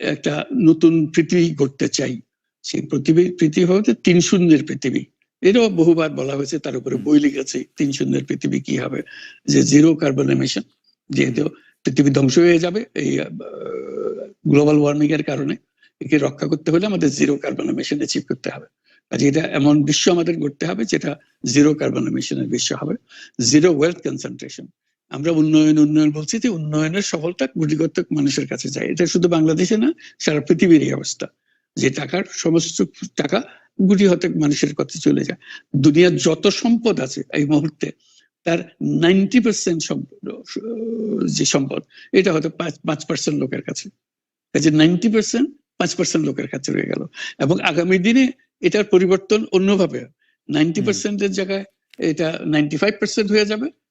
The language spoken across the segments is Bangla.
একটা নতুন পৃথিবী গড়তে চাই। সেই পৃথিবী পৃথিবী হচ্ছে তিন শূন্যের পৃথিবী। এটাও বহুবার বলা হয়েছে, তার উপরে বই লিখেছে, তিন শূন্যের পৃথিবী কি হবে? যে জিরো কার্বন এমিশন যেহেতু পৃথিবী ধ্বংস হয়ে যাবে, এই গ্লোবাল ওয়ার্মিং এর কারণে, একে রক্ষা করতে হলে আমাদের জিরো কার্বন এমিশন অ্যাচিভ করতে হবে। কাজে এটা এমন বিশ্ব আমাদের গড়তে হবে, যেটা জিরো কার্বন এমিশনের বিশ্ব হবে। জিরো ওয়েলথ কনসেন্ট্রেশন আমরা উন্নয়ন উন্নয়ন বলছি যে উন্নয়নের সফলতা গুটিগত মানুষের কাছে যায়। এটা শুধু বাংলাদেশে না সারা পৃথিবীর এই অবস্থা। যে টাকার সমস্ত টাকা গুটি হতে মানুষের কাছে চলে যায়। দুনিয়ার যত সম্পদ আছে এই মুহূর্তে তার নাইনটি পার্সেন্ট যে সম্পদ এটা হয়তো পাঁচ পাঁচ পার্সেন্ট লোকের কাছে। কাজে নাইনটি পার্সেন্ট পাঁচ পার্সেন্ট লোকের কাছে রয়ে গেল। এবং আগামী দিনে এটার পরিবর্তন অন্যভাবে। নাইনটি পার্সেন্টের জায়গায় এটা নাইনটি ফাইভ পার্সেন্ট হয়ে যাবে।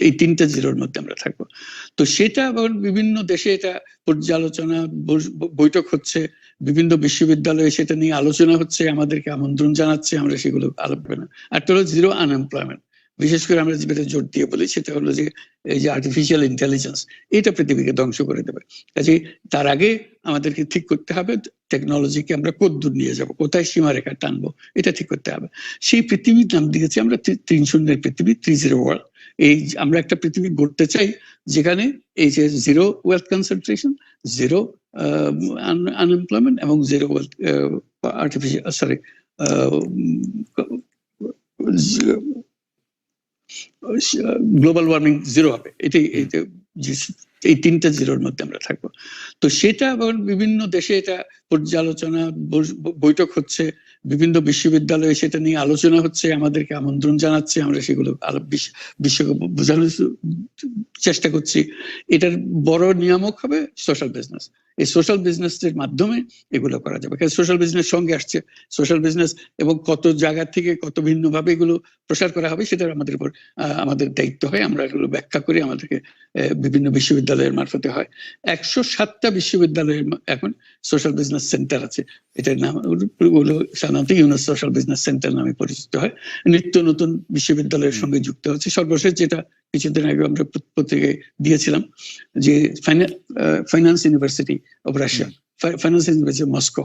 এই তিনটা জিরোর মধ্যে আমরা থাকব। তো সেটা বিভিন্ন দেশে এটা পর্যালোচনা বৈঠক হচ্ছে, বিভিন্ন বিশ্ববিদ্যালয়ে সেটা নিয়ে আলোচনা হচ্ছে, আমাদেরকে আমন্ত্রণ জানাচ্ছে, আমরা সেগুলো আলোচনা। আর হলো জিরো আনএমপ্লয়মেন্ট বিশেষ করে আমরা যেটা জোর দিয়ে বলি সেটা হলো যে এই যে আর্টিফিশিয়াল ইন্টেলিজেন্স এটা পৃথিবীকে ধ্বংস করে দেবে। কাজে তার আগে আমাদেরকে ঠিক করতে হবে টেকনোলজিকে আমরা কদ্দূর নিয়ে যাব, কোথায় সীমারেখা টানবো, এটা ঠিক করতে হবে। সেই পৃথিবীর নাম দিয়েছি আমরা তি- তিন শূন্যের পৃথিবী থ্রি জিরো ওয়ার্ল্ড এই আমরা একটা পৃথিবী গড়তে চাই, যেখানে এই যে zero wealth concentration zero unemployment এবং zero wealth artificial sorry global warming zero হবে। এটাই, এই তিনটা জিরোর মধ্যে আমরা থাকব। তো সেটা বিভিন্ন দেশে এটা পর্যালোচনা, বৈঠক হচ্ছে। বিভিন্ন বিশ্ববিদ্যালয়ে সেটা নিয়ে আলোচনা হচ্ছে, আমাদেরকে আমন্ত্রণ জানাচ্ছে, আমরা সেগুলো বিশ্বকে বোঝানোর চেষ্টা করছি। এটার বড় নিয়ামক হবে সোশ্যাল বিজনেস এই সোশ্যাল বিজনেসের মাধ্যমে এগুলো করা যাবে। কারণ সোশ্যাল বিজনেস সঙ্গে আসছে। সোশ্যাল বিজনেস এবং কত জায়গা থেকে কত ভিন্ন ভাবে এগুলো প্রসার করা হবে সেটা আমাদের উপর আমাদের দায়িত্ব হয়। আমরা এগুলো ব্যাখ্যা করি আমাদেরকে বিভিন্ন বিশ্ববিদ্যালয়ের মারফতে হয়। একশো সাতটা বিশ্ববিদ্যালয়ের এখন সোশ্যাল বিজনেস সেন্টার আছে। এটার নাম হলো সাধারণত ইউনেস সোশ্যাল বিজনেস সেন্টার নামে পরিচিত হয়। নিত্য নতুন বিশ্ববিদ্যালয়ের সঙ্গে যুক্ত হচ্ছে। সর্বশেষ যেটা কিছুদিন আগে আমরা পত- পত্রিকায় দিয়েছিলাম যে finance university of Russia finance university Moscow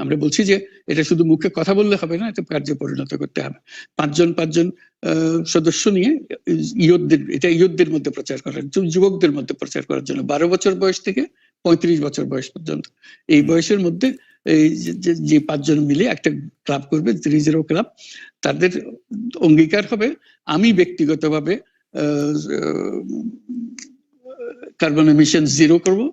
আমরা বলছি যে এটা শুধু মুখে কথা বললে হবে না এটা কার্যে পরিণত করতে হবে। পাঁচজন পাঁচজন সদস্য নিয়ে ইয়তদের এটা ইয়তদের মধ্যে প্রচার করার যুবকদের মধ্যে প্রচার করার জন্য বারো বছর বয়স থেকে পঁয়ত্রিশ বছর বয়স পর্যন্ত। এই বয়সের মধ্যে এই যে- পাঁচজন মিলে একটা ক্লাব করবে থ্রি জিরো ক্লাব, তাদের অঙ্গীকার হবে, আমি ব্যক্তিগতভাবে কার্বন এমিশন জিরো করব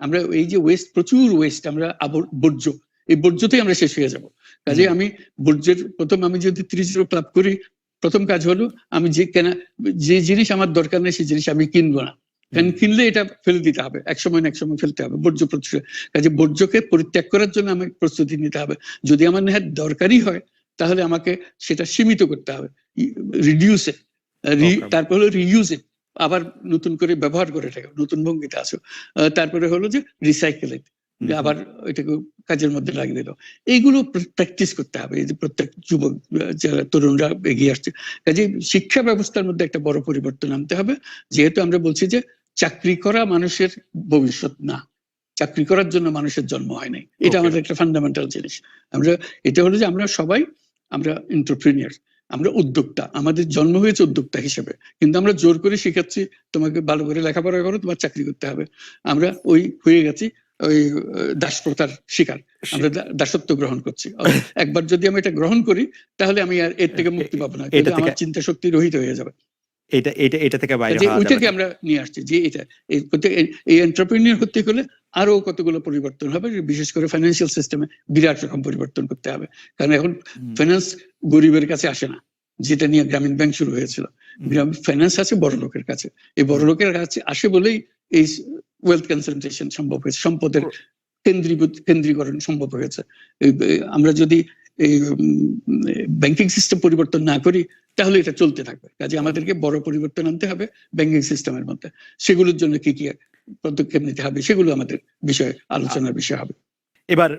আমরা এই যে ওয়েস্ট প্রচুর ওয়েস্ট আমরা বর্জ্য এই বর্জ্যতেই আমরা শেষ হয়ে যাব। কাজে আমি বর্জ্যের প্রথম আমি যদি জিরো ক্লাব করি প্রথম কাজ হলো আমি যে কেনা যে জিনিস আমার দরকার নেই সেই জিনিস আমি কিনবো না। কারণ কিনলে এটা ফেলে দিতে হবে এক সময় না এক সময় ফেলতে হবে বর্জ্য প্রতিষ্ঠা কাজে বর্জ্যকে পরিত্যাগ করার জন্য আমাকে প্রস্তুতি নিতে হবে। যদি আমার নেহাত দরকারই হয় তাহলে আমাকে সেটা সীমিত করতে হবে। রিডিউসে তারপর হলো রিইউজে আবার নতুন করে ব্যবহার করে থাকে নতুন ভঙ্গিতে আসো তারপরে হলো যে রিসাইকেলিং আবার এটাকে কাজের মধ্যে লাগিয়ে দিল। এইগুলো প্র্যাকটিস করতে হবে এই যে প্রত্যেক যুবক যারা তরুণরা এগিয়ে আসছে। কাজে শিক্ষা ব্যবস্থার মধ্যে একটা বড় পরিবর্তন আনতে হবে। যেহেতু আমরা বলছি যে চাকরি করা মানুষের ভবিষ্যৎ না চাকরি করার জন্য মানুষের জন্ম হয় নাই। এটা আমাদের একটা ফান্ডামেন্টাল জিনিস। আমরা এটা হলো যে আমরা সবাই আমরা এন্টারপ্রিনিয়ার আমরা উদ্যোক্তা আমাদের জন্ম হয়েছে উদ্যোক্তা হিসেবে। কিন্তু আমরা জোর করে শিখাচ্ছি তোমাকে ভালো করে লেখাপড়া করো তোমার চাকরি করতে হবে। আমরা ওই হয়ে গেছি ওই দাসপ্রথার শিকার। আমরা দাসত্ব গ্রহণ করছি। একবার যদি আমি এটা গ্রহণ করি তাহলে আমি আর এর থেকে মুক্তি পাবো না। এটা কিন্তু আমার চিন্তা শক্তি রহিত হয়ে যাবে। এটা এটা এটা থেকে বাইরে ওইটাকে আমরা নিয়ে আসছি যে এটা এই এন্টারপ্রেনিয়র হতে গেলে আরও কতগুলো পরিবর্তন হবে বিশেষ করে ফাইন্যান্সিয়াল সিস্টেমে বিরাট রকম পরিবর্তন করতে হবে। কারণ এখন ফাইন্যান্স গরিবের কাছে আসে না যেটা নিয়ে গ্রামীণ ব্যাংক শুরু হয়েছিল। ফাইন্যান্স আছে বড় লোকের কাছে। এই বড় লোকের কাছে আসে বলেই এই ওয়েলথ কনসেন্ট্রেশন সম্ভব হয়েছে সম্পদের কেন্দ্রীভূত কেন্দ্রীকরণ সম্ভব হয়েছে। আমরা যদি এই ব্যাংকিং সিস্টেম পরিবর্তন না করি তাহলে এটা চলতে থাকবে। কাজে আমাদেরকে বড় পরিবর্তন আনতে হবে ব্যাংকিং সিস্টেমের মধ্যে। সেগুলোর জন্য কি কি পদক্ষেপ নিতে হবে সেগুলো আমাদের বিষয়ে আলোচনার বিষয় হবে। এবার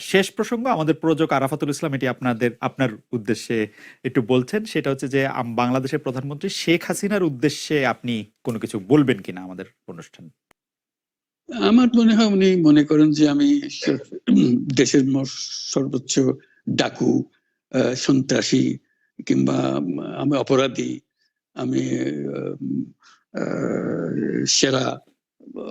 শেষ প্রসঙ্গ আমাদের প্রযোজক আরাফাতুল ইসলাম এটি আপনাদের আপনার উদ্দেশ্যে একটু বলছেন সেটা হচ্ছে যে বাংলাদেশের প্রধানমন্ত্রী শেখ হাসিনার উদ্দেশ্যে আপনি কোনো কিছু বলবেন কিনা আমাদের অনুষ্ঠান? আমার মনে হয় উনি মনে করেন যে আমি দেশের সর্বোচ্চ ডাকু সন্ত্রাসী কিংবা আমি অপরাধী আমি সেরা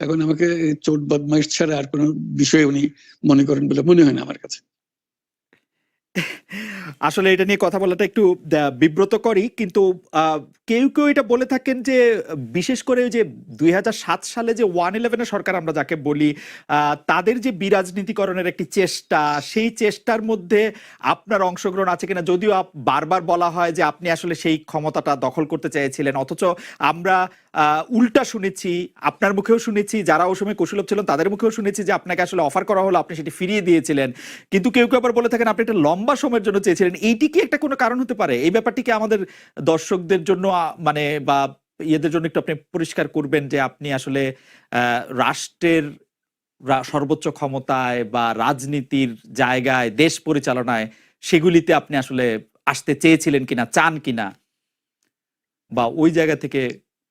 এখন আমাকে চোট বদমাইশ ছাড়া আর কোনো বিষয় উনি মনে করেন বলে মনে হয় না আমার কাছে। আসলে এটা নিয়ে কথা বলাটা একটু আহ, বিব্রতকরই কিন্তু কেউ কেউ এটা বলে থাকেন যে বিশেষ করে যে দুই হাজার সাত সালে যে ওয়ান ইলেভেনের সরকার আমরা যাকে বলি তাদের যে বিরাজনীতিকরণের একটি চেষ্টা সেই চেষ্টার মধ্যে আপনার অংশগ্রহণ আছে কিনা যদিও বারবার বলা হয় যে আপনি আসলে সেই ক্ষমতাটা দখল করতে চেয়েছিলেন অথচ আমরা উল্টা শুনেছি, আপনার মুখেও শুনেছি, যারা ওই সময় কুশলভ ছিলেন, তাদের মুখেও শুনেছি যে আপনাকে আসলে অফার করা হলো, আপনি সেটি ফিরিয়ে দিয়েছিলেন। কিন্তু কেউ কেউ আবার বলে থাকেন, আপনি একটা লম্বা সময়ের জন্য চেয়েছিলেন। এইটি কি একটা কোনো কারণ হতে পারে? এই ব্যাপারটি কি আমাদের দর্শকদের জন্য মানে বা ইয়েদের জন্য একটু আপনি পরিষ্কার করবেন যে আপনি আসলে রাষ্ট্রের সর্বোচ্চ ক্ষমতায় বা রাজনীতির জায়গায়, দেশ পরিচালনায় সেগুলিতে আপনি আসলে আসতে চেয়েছিলেন কিনা, চান কিনা? বা ওই জায়গা থেকে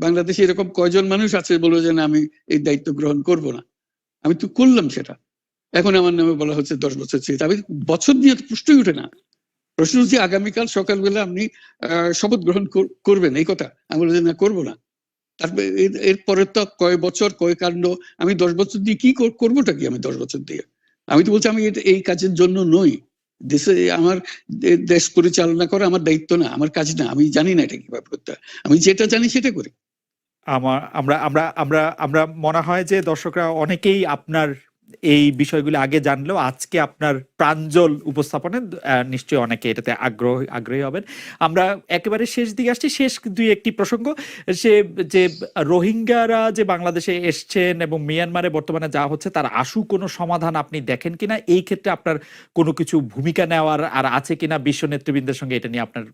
বাংলাদেশে এরকম কয়জন মানুষ আছে বলব যে, না, আমি এই দায়িত্ব গ্রহণ করব না। আমি তো করলাম সেটা। এখন আমার নামে বলা হচ্ছে দশ বছর চেয়ে। আমি বছর নিয়ে তো প্রশ্নই উঠে না। প্রশ্ন হচ্ছে, আগামীকাল সকালবেলা আপনি শপথ গ্রহণ করবেন? এই কথা। আমি বললাম যে, না, করব না। তারপরে এর- এরপরে তো কয় বছর, কয় কাণ্ড, আমি দশ বছর দিয়ে কি কর- করবোটা কি আমি দশ বছর দিয়ে? আমি তো বলছি, আমি এই কাজের জন্য নই। দেশে আমার দেশ পরিচালনা করা আমার দায়িত্ব না, আমার কাজ না। আমি জানি না এটা কীভাবে করতে আমি যেটা জানি সেটা করি। আমার আমরা আমরা আমরা আমরা মনে হয় যে দর্শকরা অনেকেই আপনার এই বিষয়গুলো আগে জানলেও আজকে আপনার প্রাঞ্জল উপস্থাপনে নিশ্চয়ই অনেকে এটাতে আগ্রহ, আগ্রহী হবেন। আমরা একেবারে শেষ দিকে আসছি। শেষ দুই একটি প্রসঙ্গ। সে, যে রোহিঙ্গারা যে বাংলাদেশে এসছেন এবং মিয়ানমারে বর্তমানে যা হচ্ছে, তার আশু কোনো সমাধান আপনি দেখেন কিনা? এই ক্ষেত্রে আপনার কোনো কিছু ভূমিকা নেওয়ার আর আছে কিনা? বিশ্ব নেতৃবৃন্দের সঙ্গে এটা নিয়ে আপনার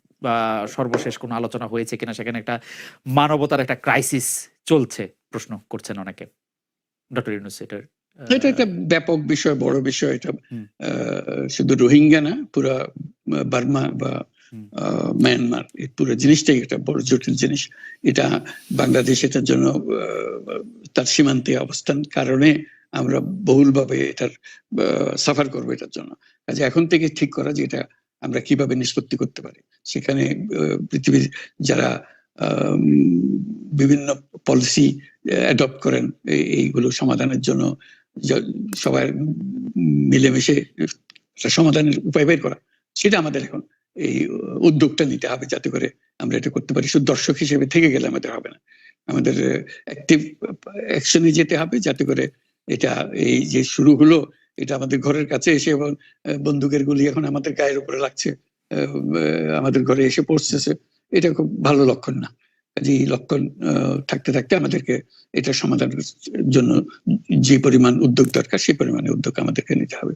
সর্বশেষ কোনো আলোচনা হয়েছে কিনা? সেখানে একটা মানবতার একটা ক্রাইসিস চলছে, প্রশ্ন করছেন অনেকে। ডক্টর ইউনুস, এটার এটা একটা ব্যাপক বিষয় বড় বিষয় এটা। শুধু রোহিঙ্গা না পুরা বার্মা বা মায়ানমার এই পুরো জিনিসটাই একটা বড় জটিল জিনিস। এটা বাংলাদেশ এটার জন্য তার সীমান্তে অবস্থান কারণে আমরা বহুলভাবে এটার সাফার করব এটার জন্য। কাজে এখন থেকে ঠিক করা যে এটা আমরা কীভাবে নিষ্পত্তি করতে পারি। সেখানে পৃথিবীর যারা বিভিন্ন পলিসি অ্যাডপ্ট করেন এইগুলো সমাধানের জন্য সবাই মিলেমিশে সমাধানের উপায় বের করা। সেটা আমাদের এখন এই উদ্যোগটা নিতে হবে যাতে করে আমরা এটা করতে পারি। শুধু দর্শক হিসেবে থেকে গেলে আমাদের হবে না। আমাদের অ্যাক্টিভ অ্যাকশনে যেতে হবে যাতে করে এটা, এই যে শুরু হলো, এটা আমাদের ঘরের কাছে এসে এবং বন্দুকের গুলি এখন আমাদের গায়ের উপরে লাগছে আমাদের ঘরে এসে পড়তেছে এটা খুব ভালো লক্ষণ না। এই লক্ষণ থাকতে থাকতে আমাদেরকে এটা সমাধানের জন্য যে পরিমাণ উদ্যোগ দরকার সেই পরিমাণে উদ্যোগ আমাদেরকে নিতে হবে।